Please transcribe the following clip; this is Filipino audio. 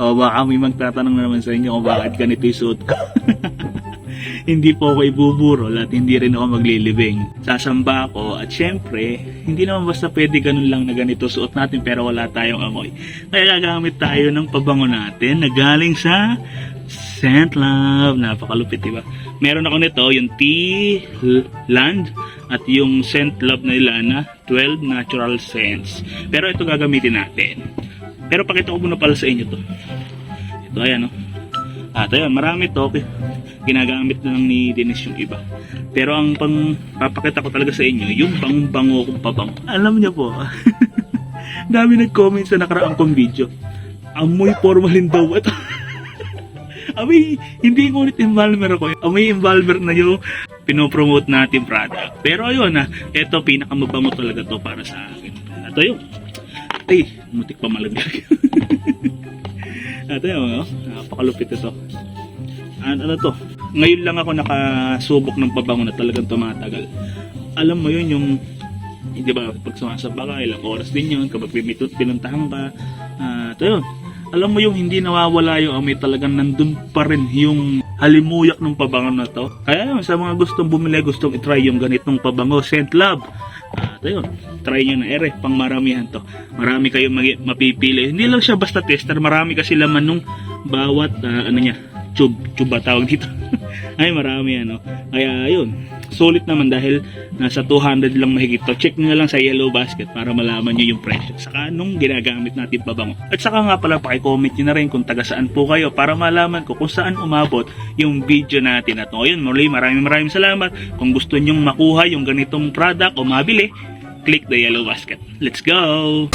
O baka may magtatanong na naman sa inyo kung bakit ganito yung suot ko. hindi po ako ibuburol at hindi rin ako maglilibing. Sasamba ako at syempre, hindi naman basta pwede ganun lang na ganito suot natin pero wala tayong amoy. Kaya gagamit tayo ng pabango natin na galing sa Scent Love. Napakalupit, diba? Meron ako nito, yung Tea Land at yung Scent Love na nila na 12 Natural Scents. Pero ito gagamitin natin. Pero pakita ko muna pala sa inyo to. Ito, ayan, oh. At ayun, marami to. Ginagamit na lang ni Dennis yung iba. Pero ang pang papakita ko talaga sa inyo, yung bango-bango kong pabango. Alam niyo po, dami nag-comment sa nakaraang kong video. Amoy formalin daw ito. Amoy, hindi ngunit involver ako. Amoy involver na yung pinopromote natin product. Pero ayun na, ito pinakamabango talaga to para sa akin. At ayun, ay, mutik pa malaglag. At ayun, oh, napakalupit ito. Ano, ano to? Ngayon lang ako nakasubok ng pabango na talagang tumatagal. Alam mo yun yung hindi ba pag sumasaba ka ilang oras din yun kapag pimitot pinuntahan ka at ayun alam mo yung hindi nawawala yung amoy talagang nandun pa rin yung halimuyak ng pabango na to. Kaya yun sa mga gustong bumili gustong itry yung ganitong pabango scent lab. At ayun try nyo na. Ere pang maramihan to. Marami kayong magi- mapipili. Hindi lang siya basta tester marami kasi laman nung bawat ah, ano niya tube tube ba tawag dito? Ay marami ano. Kaya ayun sulit naman dahil nasa 200 lang mahigit to. Check nyo na lang sa yellow basket para malaman nyo yung presyo. Saka anong ginagamit natin pabango. At saka nga pala pakicomment nyo na rin kung taga saan po kayo para malaman ko kung saan umabot yung video natin na to. Ayun, muli maraming maraming salamat. Kung gusto nyong makuha yung ganitong product o mabili, click the yellow basket. Let's go!